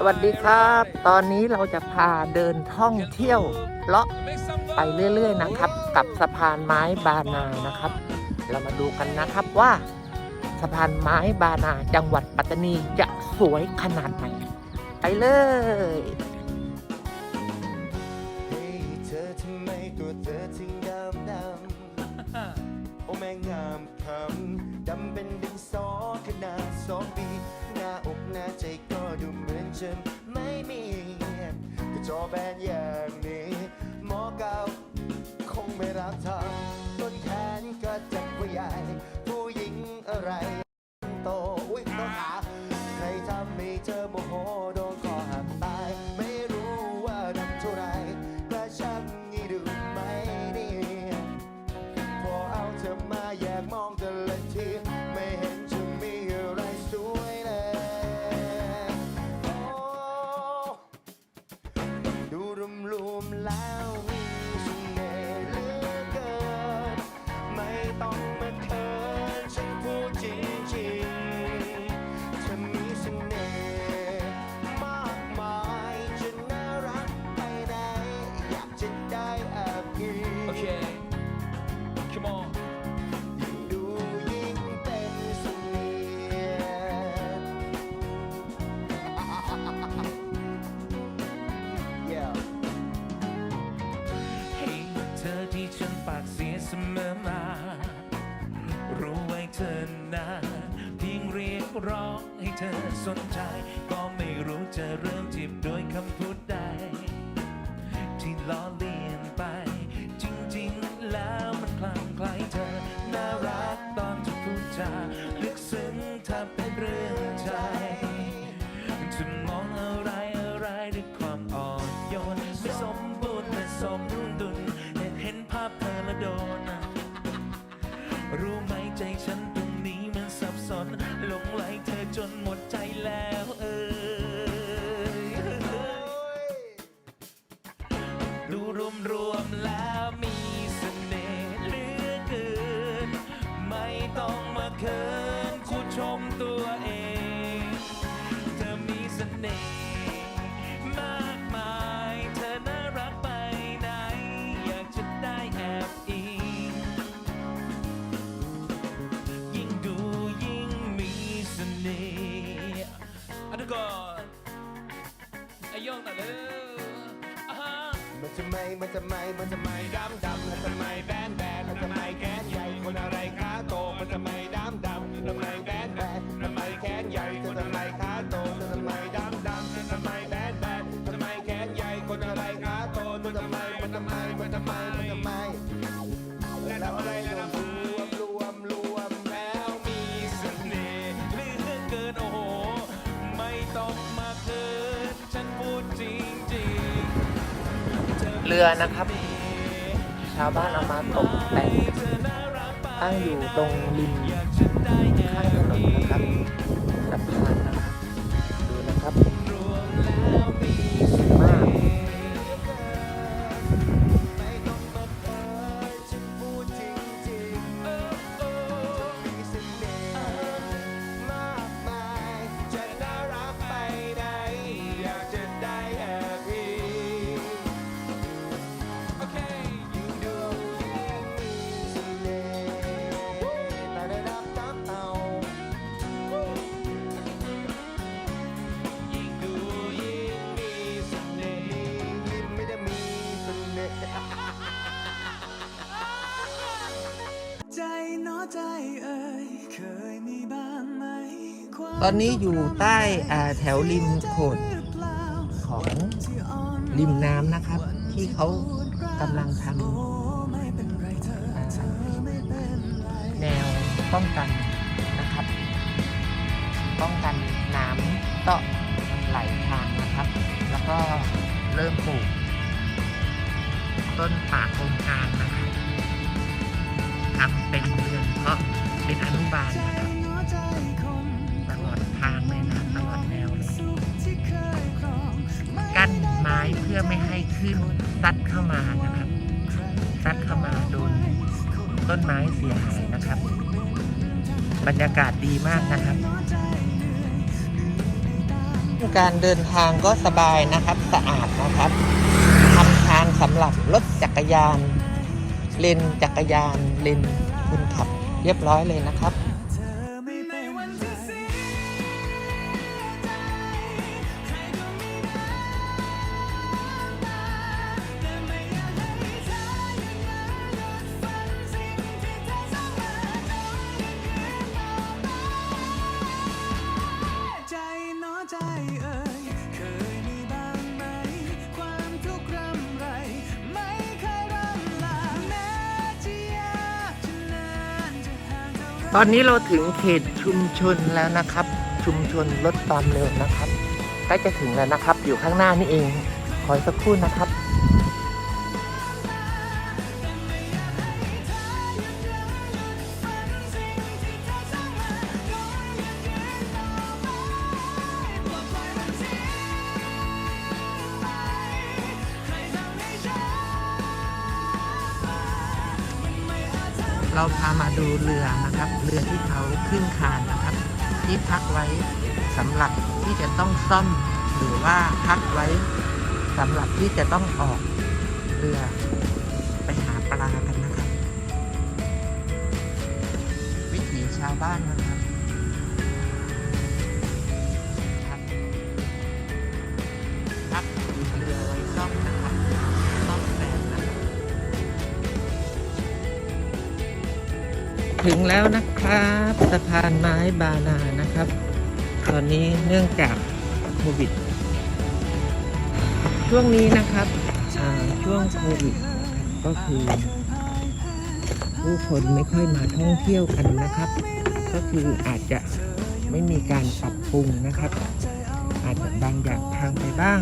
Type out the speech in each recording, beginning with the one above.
สวัสดีครับ ตอนนี้เราจะพาเดินท่องเที่ยวเลาะไปเรื่อย ๆ นะครับ กับสะพานไม้บานานะครับ เรามาดูกันนะครับว่า สะพานไม้บานาจังหวัดปัตตานีจะสวยขนาดไหนไปเลยโอ้แม่งามคำดำเป็นดินสอขนาดสองปี หน้าใจก็ดูเหมือนฉันไม่มีก็จอแบนอย่างนี้หมอเก่าคงไม่รับเธอ ร้องให้เธอสนใจ ก็ไม่รู้จะเริ่มจีบด้วยคำพูดใดที่ล้อเลียน มันทำไมมันทำไมมันทำไมดำดำแล้วทำไมแบนแบนแล้วทำไมแกนใหญ่คนอะไรขาโตมันทำไมดำดำทำไมแบน เรือนะครับ ชาวบ้านเอามาตกแต่งตั้งอยู่ตรงริมข้างถนนนะครับ ตอนนี้อยู่ใต้แถวริมโขดของริมน้ำนะครับ ที่เขากำลังทำแนวป้องกันนะครับ ป้องกันน้ำเตาะไหลทางนะครับ แล้วก็เริ่มปลูก ต้นป่าโครงการนะครับทำเป็นเรือนเพาะเป็นอนุบาลนะครับ ไม้เพื่อไม่ให้ขึ้นซัดเข้ามานะครับซัดเข้ามาโดนต้นไม้เสียหายนะครับ บรรยากาศดีมากนะครับ การเดินทางก็สบายนะครับสะอาดนะครับทำทางสำหรับรถจักรยาน เลนจักรยานเลนคนขับ เรียบร้อยเลยนะครับ ตอนนี้เราถึงเขตชุมชนแล้วนะครับ ชุมชนลดความเร็วนะครับใกล้จะถึงแล้วนะครับ อยู่ข้างหน้านี่เองขอยสักครู่นะครับ เราพามาดูเรือนะครับ เรือที่เขาขึ้นคานนะครับ ที่พักไว้สำหรับที่จะต้องซ่อมหรือว่าพักไว้สำหรับที่จะต้องออกเรือไปหาปลากันนะครับ วิถีชาวบ้านนะครับครับ ถึงแล้วนะครับสะพานไม้บานานะครับ ตอนนี้เนื่องจากโควิด ช่วงนี้นะครับช่วงโควิด ก็คือผู้คนไม่ค่อยมาท่องเที่ยวกันนะครับ ก็คืออาจจะไม่มีการปรับปรุงนะครับ อาจจะบางอย่างทางไปบ้าง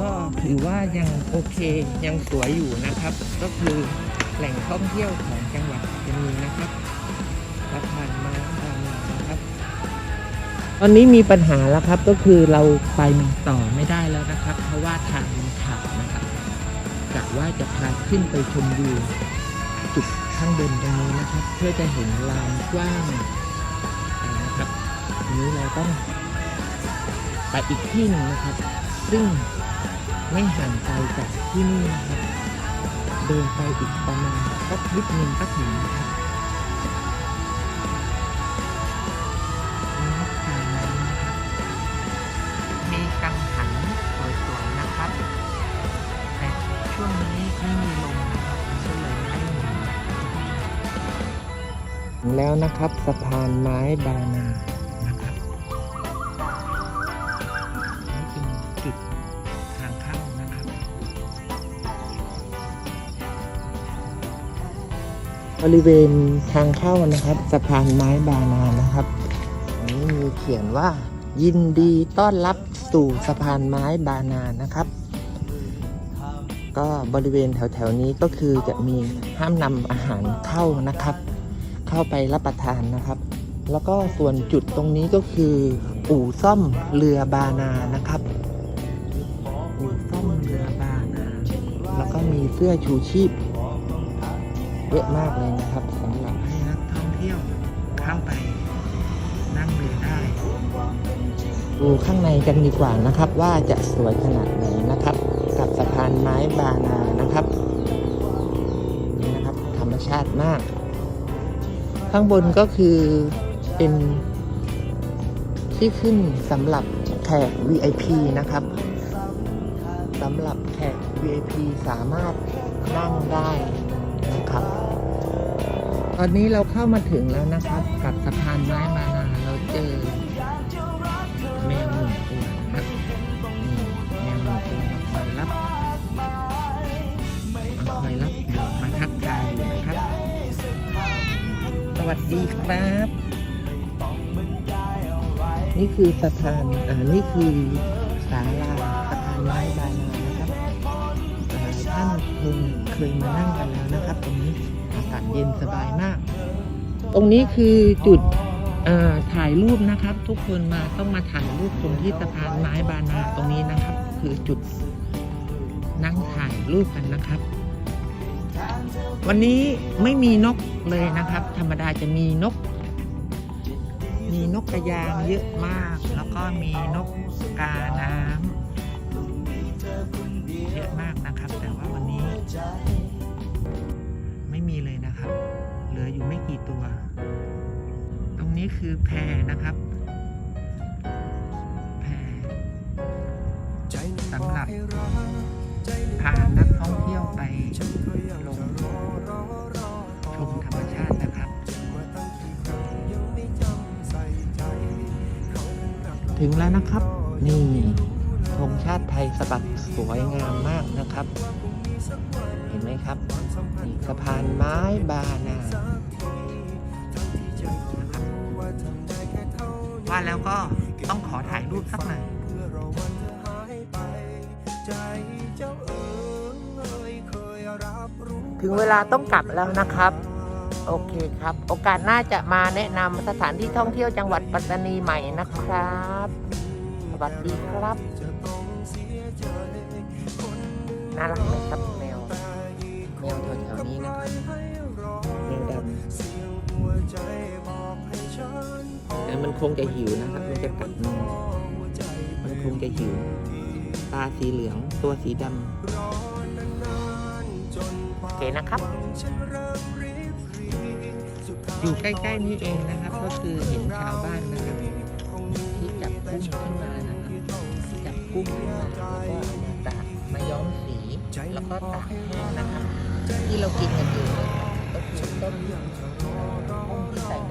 ก็ถือว่ายังโอเคยังสวยอยู่นะครับ ก็คือแหล่งท่องเที่ยวของจัง อนนี้มีปัญหาแล้วครับก็คือเราไปต่อไม่ได้แล้วนะครับ เพราะว่าทางมันขาดนะครับกะว่าจะพาขึ้นไปชมวิวจุดข้างบนตรงนี้นะครับ เพื่อจะเห็นลานกว้างนะครับทีนี้เราต้องไปอีกที่หนึ่งนะครับ ซึ่งไม่ห่างไกลจากที่นี่นะครับ เดินไปอีกประมาณสักนิดนึงก็ถึงนะครับ แล้วนะครับ สะพานไม้บานานะครับนี่เป็นจุดทางเข้านะครับ บริเวณทางเข้านะครับ สะพานไม้บานานะครับอันนี้มีเขียนว่า ยินดีต้อนรับสู่สะพานไม้บานานะครับก็บริเวณแถวๆนี้ก็คือจะมีห้ามนำอาหารเข้านะครับ เข้าไปรับประทานนะครับ แล้วก็ส่วนจุดตรงนี้ก็คืออู่ซ่อมเรือบานานะครับ อู่ซ่อมเรือบานา แล้วก็มีเสื้อชูชีพเยอะมากเลยนะครับสำหรับให้นักท่องเที่ยวเข้าไปนั่งเรือได้ดูข้างในกันดีกว่านะครับ ว่าจะสวยขนาดไหนนะครับ กับสะพานไม้บานานะครับนี่นะครับ ธรรมชาติมาก ข้างบนก็คือเป็นที่ขึ้นสำหรับแขก VIP นะครับสำหรับแขก VIP สามารถนั่งได้นะครับ ตอนนี้เราเข้ามาถึงแล้วนะครับ กับสะพานไม้มานาเราเจอ วัสดีครับ นี่คือสะพานอ่านี่คือศาลาสะพานไม้บานานะครับหลาท่านคงเคยมานั่งกันแล้วนะครับ ตรงนี้อากาศเย็นสบายมาก ตรงนี้คือจุดอ่าถ่ายรูปนะครับ ทุกคนมาต้องมาถ่ายรูปตรงที่สะพานไม้บานาตรงนี้นะครับ คือจุดนั่งถ่ายรูปกันนะครับ วันนี้ไม่มีนกเลยนะครับ ธรรมดาจะมีนก มีนกกระยางเยอะมาก แล้วก็มีนกกาน้ำเยอะมากนะครับ แต่ว่าวันนี้ ไม่มีเลยนะครับ เหลืออยู่ไม่กี่ตัว ตรงนี้คือแพนะครับแพสำหรับพานัก ถึงแล้วนะครับ นี่ธงชาติไทยสะบัดสวยงามมากนะครับ เห็นไหมครับนี่สะพานไม้บานาบว่าแล้วก็ต้องขอถ่ายรูปสักหน่อยถึงเวลาต้องกลับแล้วนะครับ โอเคครับ โอกาสหน้าจะมาแนะนำสถานที่ท่องเที่ยวจังหวัดปัตตานีใหม่นะครับ สวัสดีครับ น่ารักไหมครับแมว แมวแถวๆนี้นะครับแมวดำแต่มันคงจะหิวนะครับ มันจะกัดมือมันคงจะหิว ตาสีเหลืองตัวสีดำโอเคนะครับ อยู่ใกล้ ๆ นี่เองนะครับ ก็คือเห็นชาวบ้านนะครับที่จับกุ้งขึ้นมานะครับจับกุ้งขึ้นมาแล้วก็มาตากมาย้อมสีแล้วก็ตากแห้งนะครับ ที่เรากินกันอยู่ก็คือต้มกุ้งที่ใส่ใน